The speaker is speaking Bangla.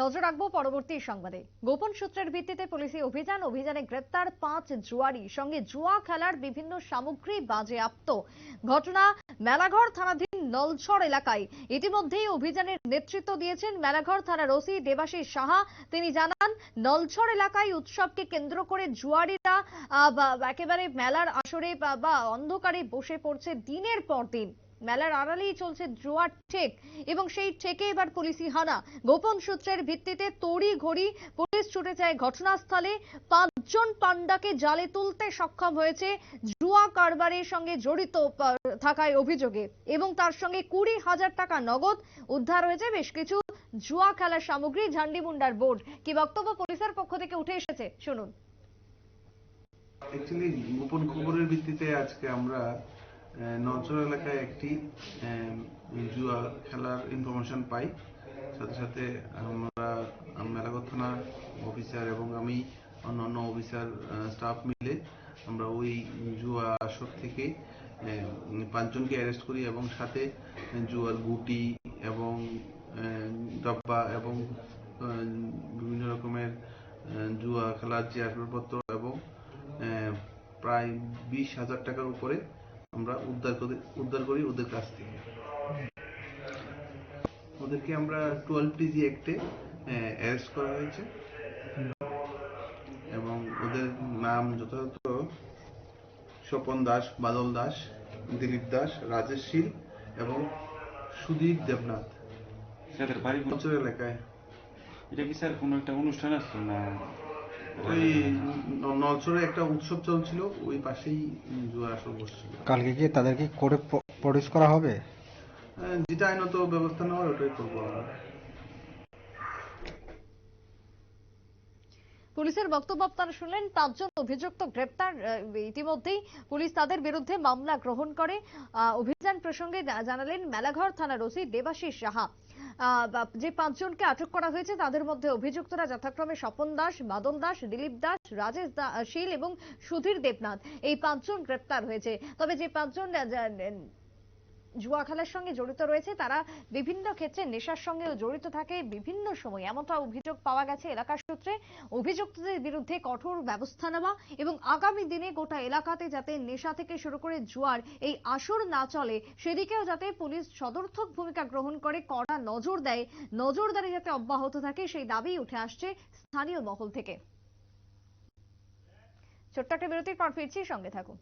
নজর রাখব পরবর্তী সংবাদে। গোপন সূত্রের ভিত্তিতে পুলিশি অভিযান, অভিযানে গ্রেপ্তার পাঁচ জুয়ারি, সঙ্গে জুয়া খেলার বিভিন্ন সামগ্রী বাজেয়াপ্ত। ঘটনা মেলাঘর থানাধীন নলছড় এলাকায়। ইতিমধ্যেই অভিযানের নেতৃত্ব দিয়েছেন মেলাঘর থানার ওসি দেবাশিস সাহা। তিনি জানান, নলছড় এলাকায় উৎসবকে কেন্দ্র করে জুয়ারিরা একেবারে মেলার আসরে বা, অন্ধকারে বসে পড়ছে দিনের পর দিন। মেলার আড়ালেই চলছে জুয়ার ঠেক, এবং সেই ঠেকে এবার পুলিশি হানা। গোপন সূত্রের ভিত্তিতে তড়ি ঘড়ি পুলিশ ছুটে যায় ঘটনাস্থলে। পাঁচজন পান্ডাকে জালে তুলতে সক্ষম হয়েছে জুয়া কারবারের সঙ্গে জড়িত থাকায় অভিযোগে। এবং তার সঙ্গে কুড়ি হাজার টাকা নগদ উদ্ধার হয়েছে বেশ কিছু জুয়া খেলার সামগ্রী ঝান্ডিমুন্ডার বোর্ড। কি বক্তব্য পুলিশের পক্ষ থেকে উঠে এসেছে? শুনুন। গোপন খবরের ভিত্তিতে আজকে আমরা নজর এলাকায় একটি জুয়া খেলার ইনফরমেশন পাই। সাথে সাথে আমরা মেলাগত থানার অফিসার এবং আমি অন্যান্য অফিসার স্টাফ মিলে আমরা ওই জুয়া আসর থেকে পাঁচজনকে অ্যারেস্ট করি এবং সাথে জুয়ার গুটি এবং ডাব্বা এবং বিভিন্ন রকমের জুয়া খেলার যে আসবাবপত্র এবং প্রায় বিশ হাজার টাকার উপরে আমরা উদ্ধার করি উদ্ধার করি ওদের কাছ থেকে। ওদেরকে আমরা টুয়েলভ টিজি অ্যাক্টে অ্যারেস্ট করা হয়েছে। এবং ওদের নাম যথাযথ স্বপন দাস বাদল দাস দিলীপ দাস রাজেশ শীল এবং সুদীপ দেবনাথ। বাড়ি অঞ্চল এলাকায় এটা কি স্যার কোনো একটা অনুষ্ঠান আসতো না? ওই নলছড়ে একটা উৎসব চলছিল ওই পাশেই জুয়া আসর বসছিল। কালকে কি তাদেরকে কোর্টে প্রডিউস করা হবে? যেটা আইনত ব্যবস্থা নেওয়ার ওটাই করব আমরা। পুলিশের বক্তব্য আপনারা শুনলেন পাঁচজন অভিযুক্ত গ্রেপ্তার ইতিমধ্যেই পুলিশ তাদের বিরুদ্ধে মামলা গ্রহণ করে। আহ, অভিযান প্রসঙ্গে জানালেন মেলাঘর থানার ওসি দেবাশিস সাহা। যে পাঁচজনকে আটক করা হয়েছে, তাদের মধ্যে অভিযুক্তরা যথাক্রমে স্বপন দাস, মাদন দাস, দিলীপ দাস, রাজেশ শীল এবং সুধীর দেবনাথ। এই পাঁচজন গ্রেপ্তার হয়েছে। তবে যে পাঁচজন জুয়া খেলার সঙ্গে জড়িত রয়েছে। তারা বিভিন্ন ক্ষেত্রে নেশার সঙ্গেও জড়িত থাকে বিভিন্ন সময়। এমনটা অভিযোগ পাওয়া গেছে এলাকার সূত্রে। অভিযুক্তদের বিরুদ্ধে কঠোর ব্যবস্থা নেওয়া এবং আগামী দিনে গোটা এলাকাতে যাতে নেশা থেকে শুরু করে জুয়ার এই আসর না চলে, সেদিকেও যাতে পুলিশ সদর্থক ভূমিকা গ্রহণ করে, কড়া নজর দেয়, নজরদারি যাতে অব্যাহত থাকে, সেই দাবি উঠে আসছে স্থানীয় মহল থেকে। ছোট্ট একটা বিরতির পর ফিরছি, সঙ্গে থাকুন।